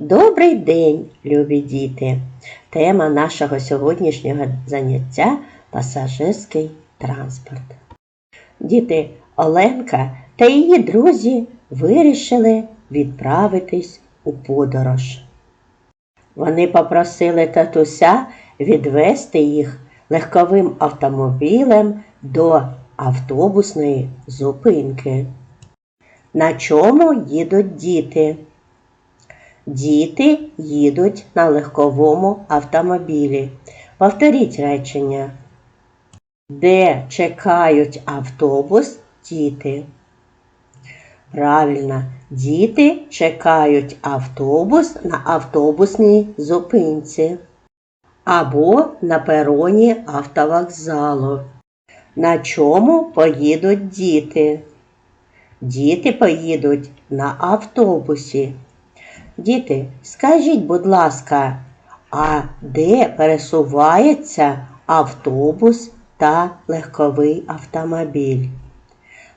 Добрий день, любі діти! Тема нашого сьогоднішнього заняття пасажирський транспорт. Діти Оленка та її друзі вирішили відправитись у подорож. Вони попросили татуся відвести їх легковим автомобілем до автобусної зупинки. На чому їдуть діти? Діти їдуть на легковому автомобілі. Повторіть речення. Де чекають автобус діти? Правильно, діти чекають автобус на автобусній зупинці або на пероні автовокзалу. На чому поїдуть діти? Діти поїдуть на автобусі. Діти, скажіть, будь ласка, а де пересувається автобус та легковий автомобіль?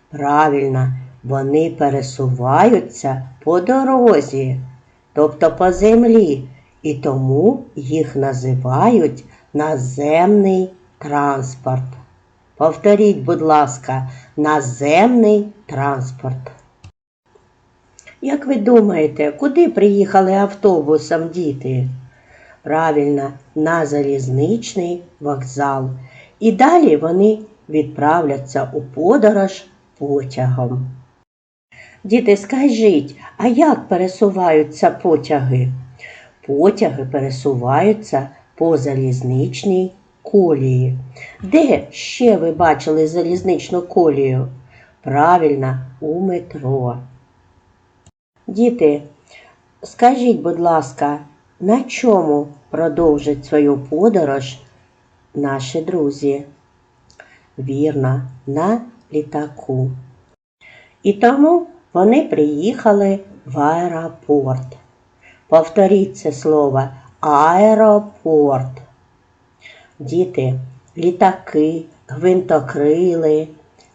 Правильно, вони пересуваються по дорозі, тобто по землі, і тому їх називають наземний транспорт. Повторіть, будь ласка, наземний транспорт. Як ви думаєте, куди приїхали автобусом діти? Правильно, на залізничний вокзал. І далі вони відправляться у подорож потягом. Діти, скажіть, а як пересуваються потяги? Потяги пересуваються по залізничній колії. Де ще ви бачили залізничну колію? Правильно, у метро. Діти, скажіть, будь ласка, на чому продовжать свою подорож наші друзі? Вірно, на літаку. І тому вони приїхали в аеропорт. Повторіть це слово аеропорт. Діти, літаки, гвинтокрили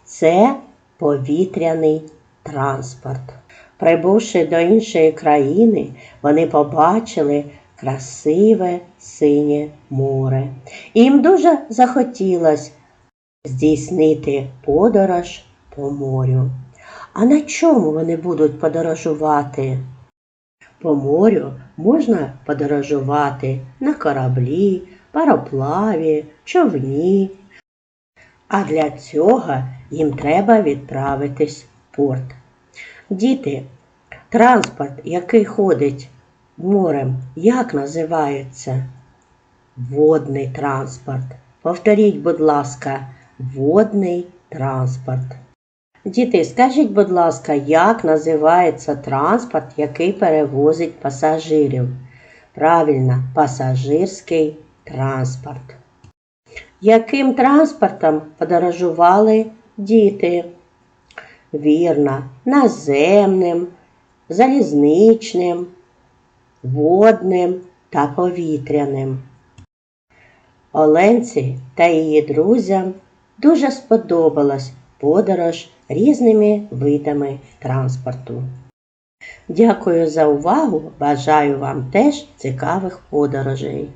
це повітряний транспорт. Прибувши до іншої країни, вони побачили красиве синє море. Їм дуже захотілося здійснити подорож по морю. А на чому вони будуть подорожувати? По морю можна подорожувати на кораблі, пароплаві, човні. А для цього їм треба відправитись в порт. Діти, транспорт, який ходить морем, як називається? Водний транспорт. Повторіть, будь ласка, водний транспорт. Діти, скажіть, будь ласка, як називається транспорт, який перевозить пасажирів? Правильно, пасажирський транспорт. Яким транспортом подорожували діти? Вірно, наземним, залізничним, водним та повітряним. Оленці та її друзям дуже сподобалась подорож різними видами транспорту. Дякую за увагу! Бажаю вам теж цікавих подорожей!